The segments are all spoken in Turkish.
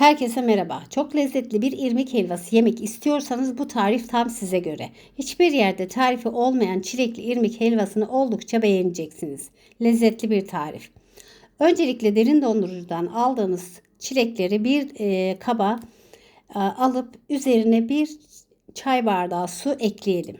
Herkese merhaba. Çok lezzetli bir irmik helvası yemek istiyorsanız bu tarif tam size göre. Hiçbir yerde tarifi olmayan çilekli irmik helvasını oldukça beğeneceksiniz. Lezzetli bir tarif. Öncelikle derin dondurucudan aldığımız çilekleri bir e, kaba e, alıp üzerine bir çay bardağı su ekleyelim.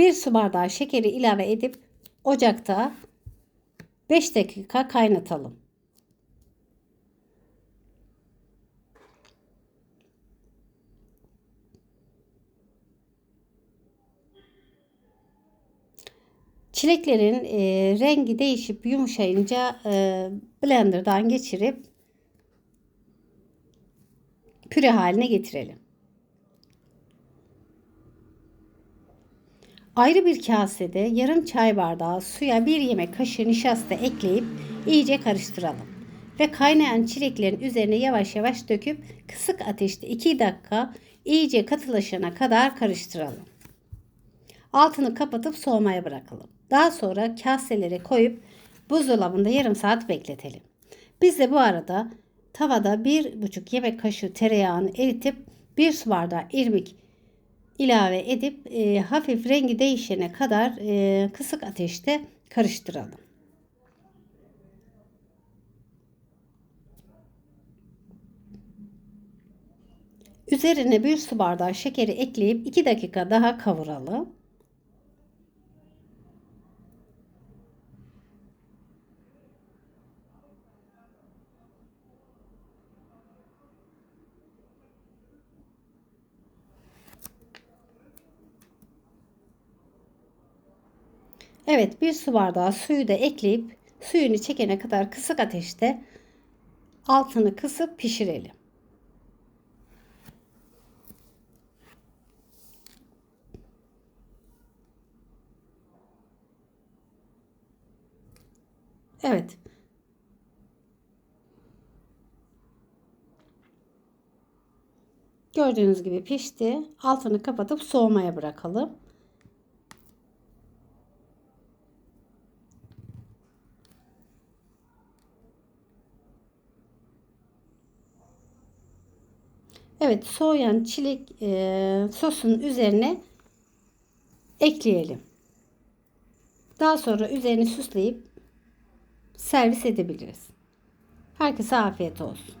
Bir su bardağı şekeri ilave edip ocakta 5 dakika kaynatalım. Çileklerin e, rengi değişip yumuşayınca e, blenderdan geçirip püre haline getirelim. Ayrı bir kasede yarım çay bardağı suya bir yemek kaşığı nişasta ekleyip iyice karıştıralım. Ve kaynayan çileklerin üzerine yavaş yavaş döküp kısık ateşte 2 dakika iyice katılaşana kadar karıştıralım. Altını kapatıp soğumaya bırakalım. Daha sonra kaselere koyup buzdolabında yarım saat bekletelim. Biz de bu arada tavada 1,5 yemek kaşığı tereyağını eritip 1 su bardağı irmik ilave edip e, hafif rengi değişene kadar e, kısık ateşte karıştıralım. Üzerine bir su bardağı şekeri ekleyip 2 dakika daha kavuralım. Evet bir su bardağı suyu da ekleyip suyunu çekene kadar kısık ateşte altını kısıp pişirelim. Evet. Gördüğünüz gibi pişti. Altını kapatıp soğumaya bırakalım. Evet soğuyan çilek e, sosun üzerine ekleyelim. Daha sonra üzerini süsleyip servis edebiliriz. Herkese afiyet olsun.